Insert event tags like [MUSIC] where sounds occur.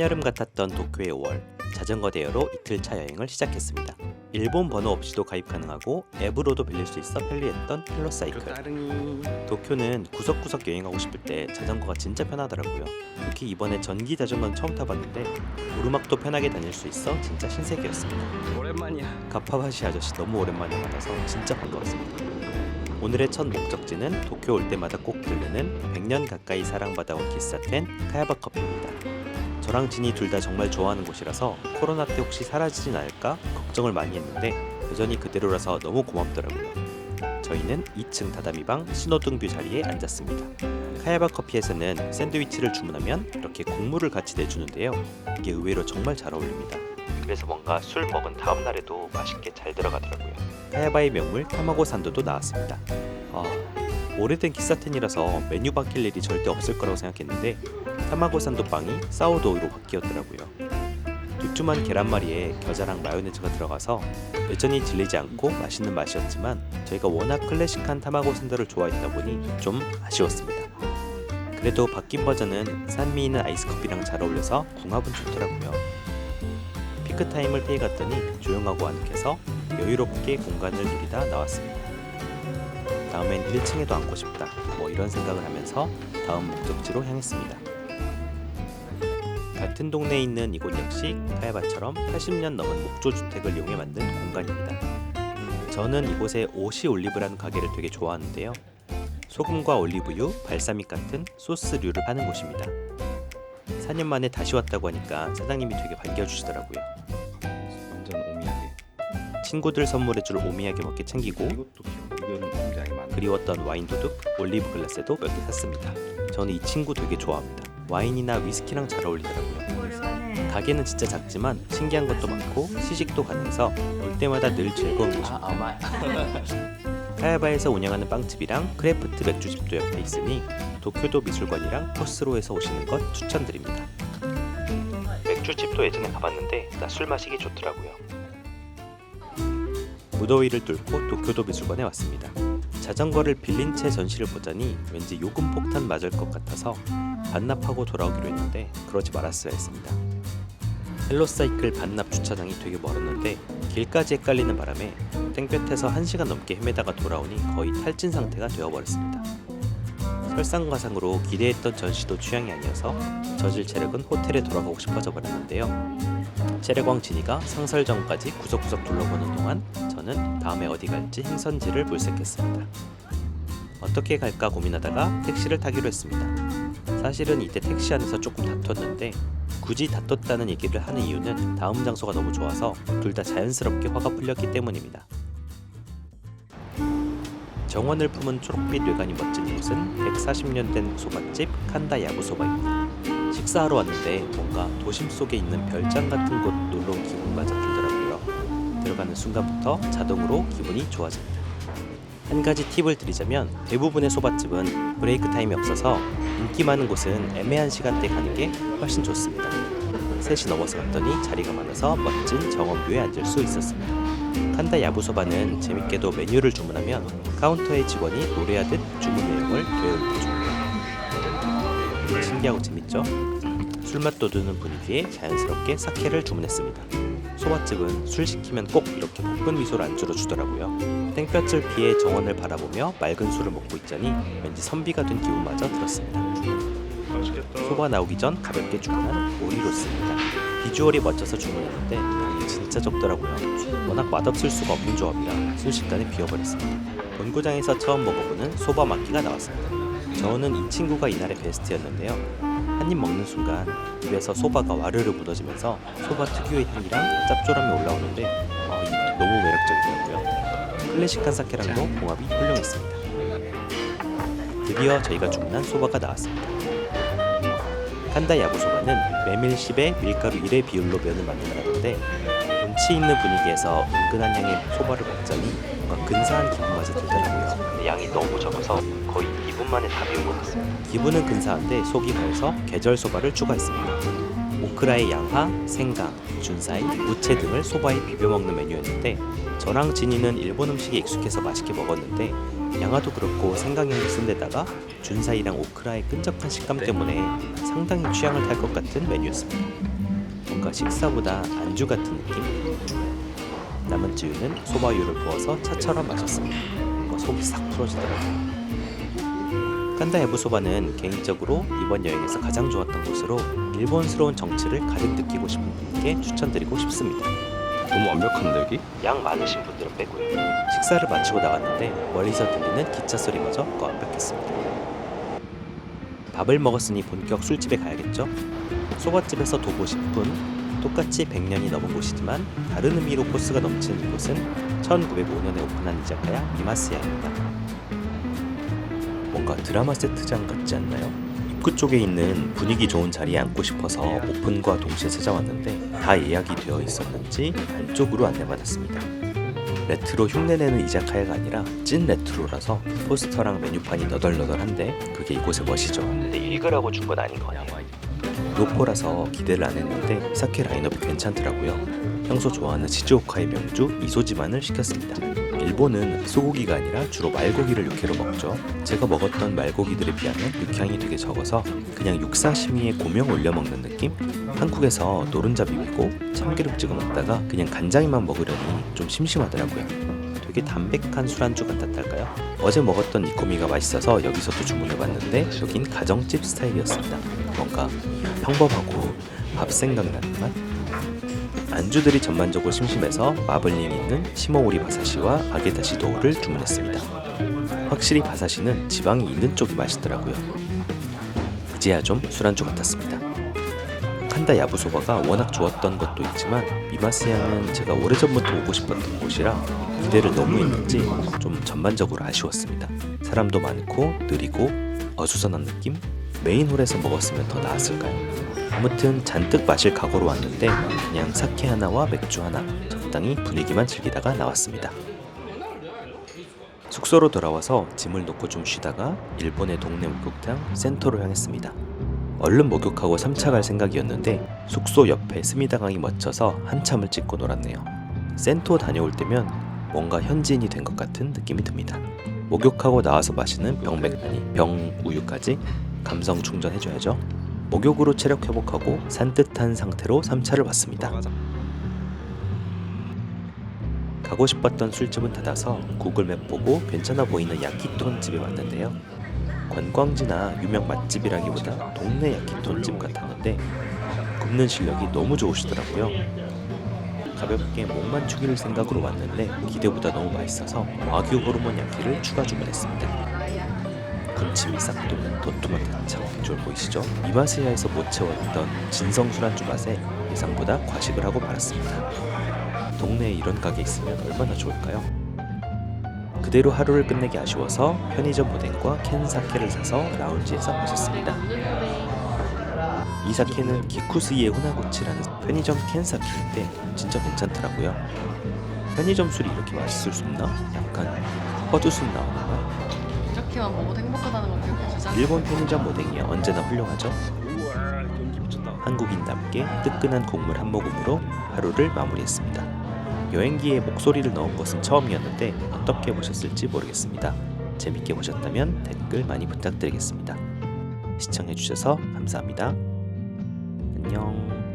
한여름 같았던 도쿄의 5월 자전거 대여로 이틀차 여행을 시작했습니다. 일본 번호 없이도 가입 가능하고 앱으로도 빌릴 수 있어 편리했던 헬로사이클. 도쿄는 구석구석 여행하고 싶을 때 자전거가 진짜 편하더라고요. 특히 이번에 전기 자전거는 처음 타봤는데 오르막도 편하게 다닐 수 있어 진짜 신세계였습니다. 오랜만이야 가파바시 아저씨 너무 오랜만에 만나서 진짜 반가웠습니다. 오늘의 첫 목적지는 도쿄 올 때마다 꼭 들르는 100년 가까이 사랑받아온 기사텐 카야바 커피입니다. 저랑 진이 둘 다 정말 좋아하는 곳이라서 코로나 때 혹시 사라지진 않을까 걱정을 많이 했는데 여전히 그대로라서 너무 고맙더라고요. 저희는 2층 다다미방 신호등 뷰 자리에 앉았습니다. 카야바 커피에서는 샌드위치를 주문하면 이렇게 국물을 같이 내주는데요. 이게 의외로 정말 잘 어울립니다. 그래서 뭔가 술 먹은 다음 날에도 맛있게 잘 들어가더라고요. 카야바의 명물 타마고 산도도 나왔습니다. 아, 오래된 기사텐이라서 메뉴 바뀔 일이 절대 없을 거라고 생각했는데 타마고 산도 빵이 사우도우로 바뀌었더라고요. 두툼한 계란말이에 겨자랑 마요네즈가 들어가서 여전히 질리지 않고 맛있는 맛이었지만 저희가 워낙 클래식한 타마고 산도를 좋아했다 보니 좀 아쉬웠습니다. 그래도 바뀐 버전은 산미 있는 아이스커피랑 잘 어울려서 궁합은 좋더라고요. 피크타임을 피해 갔더니 조용하고 아늑해서 여유롭게 공간을 누리다 나왔습니다. 다음엔 1층에도 앉고 싶다. 뭐 이런 생각을 하면서 다음 목적지로 향했습니다. 같은 동네에 있는 이곳 역시 카야바처럼 80년 넘은 목조 주택을 이용해 만든 공간입니다. 저는 이곳의 오시 올리브라는 가게를 되게 좋아하는데요. 소금과 올리브유, 발사믹 같은 소스류를 파는 곳입니다. 4년 만에 다시 왔다고 하니까 사장님이 되게 반겨주시더라고요. 완전 오미야게 친구들 선물해줄 오미야게 몇개 챙기고 그리웠던 와인 도둑, 올리브 글라스도 몇 개 샀습니다. 저는 이 친구 되게 좋아합니다. 와인이나 위스키랑 잘 어울리더라고요. 가게는 진짜 작지만 신기한 것도 많고 시식도 가능해서 올 때마다 늘 즐거운 곳입니다. 아마 [LAUGHS] 카야바에서 운영하는 빵집이랑 크래프트 맥주집도 옆에 있으니 도쿄도 미술관이랑 코스로에서 오시는 것 추천드립니다. 맥주집도 예전에 가봤는데 나 술 마시기 좋더라고요. 무더위를 뚫고 도쿄도 미술관에 왔습니다. 자전거를 빌린 채 전시를 보자니 왠지 요금 폭탄 맞을 것 같아서 반납하고 돌아오기로 했는데 그러지 말았어야 했습니다. 헬로사이클 반납 주차장이 되게 멀었는데 길까지 헷갈리는 바람에 땡볕에서 1시간 넘게 헤매다가 돌아오니 거의 탈진 상태가 되어버렸습니다. 설상가상으로 기대했던 전시도 취향이 아니어서 저질 체력은 호텔에 돌아가고 싶어져 버렸는데요. 체력왕 진이가 상설 전까지 구석구석 둘러보는 동안 저는 다음에 어디 갈지 행선지를 물색했습니다. 어떻게 갈까 고민하다가 택시를 타기로 했습니다. 사실은 이때 택시 안에서 조금 다퉜는데 굳이 다퉜다는 얘기를 하는 이유는 다음 장소가 너무 좋아서 둘 다 자연스럽게 화가 풀렸기 때문입니다. 정원을 품은 초록빛 외관이 멋진 이곳은 140년 된 소밭집 칸다 야부소바입니다. 식사하러 왔는데 뭔가 도심 속에 있는 별장 같은 곳 놀러 온 기분마저 들더라고요. 들어가는 순간부터 자동으로 기분이 좋아집니다. 한 가지 팁을 드리자면 대부분의 소밭집은 브레이크 타임이 없어서 인기 많은 곳은 애매한 시간대 가는 게 훨씬 좋습니다. 3시 넘어서 갔더니 자리가 많아서 멋진 정원뷰에 앉을 수 있었습니다. 칸다 야부소바는 재밌게도 메뉴를 주문하면 카운터의 직원이 노래하듯 주문 내용을 되어읽어줍니다. 신기하고 재밌죠? 술맛 돋우는 분위기에 자연스럽게 사케를 주문했습니다. 소맛집은 술 시키면 꼭 이렇게 볶은 미소를 안주로 주더라고요. 땡볕을 피해 정원을 바라보며 맑은 술을 먹고 있자니 왠지 선비가 된 기분마저 들었습니다. 소바 나오기 전 가볍게 주문한 오리로스입니다. 비주얼이 멋져서 주문했는데 양이 진짜 적더라고요. 워낙 맛없을 수가 없는 조합이라 순식간에 비워버렸습니다. 본고장에서 처음 먹어보는 소바 마키가 나왔습니다. 저는 이 친구가 이날의 베스트였는데요. 한 입 먹는 순간 입에서 소바가 와르르 묻어지면서 소바 특유의 향이랑 짭조름이 올라오는데 아, 이 너무 매력적이더라고요. 클래식한 사케랑도 궁합이 훌륭했습니다. 드디어 저희가 주문한 소바가 나왔습니다. 칸다 야부소바는 메밀 10에 밀가루 1의 비율로 면을 만들어라는데 운치 있는 분위기에서 은근한 양의 소바를 먹자니 뭔가 근사한 기분마저 들더라고요. 근데 양이 너무 적어서 거의 2분 만에 다 비운 것 같습니다. 기분은 근사한데 속이 가여서 계절 소바를 추가했습니다. 오크라의 양파, 생강, 준사이, 무채 등을 소바에 비벼 먹는 메뉴였는데 저랑 진이는 일본 음식에 익숙해서 맛있게 먹었는데 양화도 그렇고 생강향도 쓴 데다가 준사이랑 오크라의 끈적한 식감 때문에 상당히 취향을 탈 것 같은 메뉴였습니다. 뭔가 식사보다 안주 같은 느낌? 남은 찌유는 소바유를 부어서 차처럼 마셨습니다. 속이 싹 풀어지더라고요. 깐다 야부소바는 개인적으로 이번 여행에서 가장 좋았던 곳으로 일본스러운 정치를 가득 느끼고 싶은 분께 추천드리고 싶습니다. 너무 완벽한데 여기? 양 많으신 분들은 빼고요. 식사를 마치고 나왔는데 멀리서 들리는 기차 소리마저 완벽했습니다. 밥을 먹었으니 본격 술집에 가야겠죠? 소바집에서 도보 10분, 똑같이 100년이 넘은 곳이지만 다른 의미로 코스가 넘치는 이곳은 1905년에 오픈한 이자카야 미마스야입니다. 뭔가 드라마 세트장 같지 않나요? 입구 쪽에 있는 분위기 좋은 자리에 앉고 싶어서 오픈과 동시에 찾아왔는데 다 예약이 되어 있었는지 안쪽으로 안내받았습니다. 레트로 흉내내는 이자카야가 아니라 찐 레트로라서 포스터랑 메뉴판이 너덜너덜한데 그게 이곳의 멋이죠. 근데 읽으라고 준 건 아닌 거 아니에요? 노포라서 기대를 안 했는데 사케 라인업이 괜찮더라고요. 평소 좋아하는 시즈오카의 명주 이소지만을 시켰습니다. 일본은 소고기가 아니라 주로 말고기를 육회로 먹죠. 제가 먹었던 말고기들에 비하면 육향이 되게 적어서 그냥 육사시미에 고명 올려 먹는 느낌? 한국에서 노른자 비비고 참기름 찍어 먹다가 그냥 간장이만 먹으려니 좀 심심하더라고요. 되게 담백한 술안주 같았달까요? 어제 먹었던 니코미가 맛있어서 여기서도 주문해봤는데 여긴 가정집 스타일이었습니다. 뭔가 평범하고 밥 생각나는 맛? 안주들이 전반적으로 심심해서 마블링 있는 시모오리 바사시와 아게다시 도우를 주문했습니다. 확실히 바사시는 지방이 있는 쪽이 맛있더라고요. 이제야 좀 술안주 같았습니다. 칸다 야부소바가 워낙 좋았던 것도 있지만 미마스야는 제가 오래전부터 오고 싶었던 곳이라 기대를 너무 했는지 좀 전반적으로 아쉬웠습니다. 사람도 많고 느리고 어수선한 느낌? 메인홀에서 먹었으면 더 나았을까요? 아무튼 잔뜩 마실 각오로 왔는데 그냥 사케 하나와 맥주 하나 적당히 분위기만 즐기다가 나왔습니다. 숙소로 돌아와서 짐을 놓고 좀 쉬다가 일본의 동네 목욕탕 센토로 향했습니다. 얼른 목욕하고 3차 갈 생각이었는데 숙소 옆에 스미다강이 멋져서 한참을 찍고 놀았네요. 센토 다녀올 때면 뭔가 현지인이 된 것 같은 느낌이 듭니다. 목욕하고 나와서 마시는 병맥 아니 병우유까지 감성 충전해줘야죠. 목욕으로 체력 회복하고 산뜻한 상태로 3차를 왔습니다. 가고 싶었던 술집은 닫아서 구글맵 보고 괜찮아 보이는 야키톤 집에 왔는데요. 관광지나 유명 맛집이라기보다 동네 야키톤 집 같았는데 굽는 실력이 너무 좋으시더라고요. 가볍게 목만 축일 생각으로 왔는데 기대보다 너무 맛있어서 와규 호르몬 야키를 추가 주문했습니다. 군침이 싹 도는 대창 비주얼 보이시죠? 이마스야에서 못 채웠던 진성 술안주 맛에 예상보다 과식을 하고 말았습니다. 동네에 이런 가게 있으면 얼마나 좋을까요? 그대로 하루를 끝내기 아쉬워서 편의점 오뎅과 캔 사케를 사서 라운지에서 마셨습니다. 이 사케는 기쿠스이의 후나구치라는 편의점 캔 사케인데 진짜 괜찮더라고요. 편의점 술이 이렇게 맛있을 수 있나? 약간 허드술 나오는 맛? 이렇게만 먹어도 행복하다는 걸 기억해주자. 일본 편의점 오뎅이 언제나 훌륭하죠. 한국인답게 뜨끈한 국물 한 모금으로 하루를 마무리했습니다. 여행기에 목소리를 넣은 것은 처음이었는데 어떻게 보셨을지 모르겠습니다. 재밌게 보셨다면 댓글 많이 부탁드리겠습니다. 시청해주셔서 감사합니다. 안녕.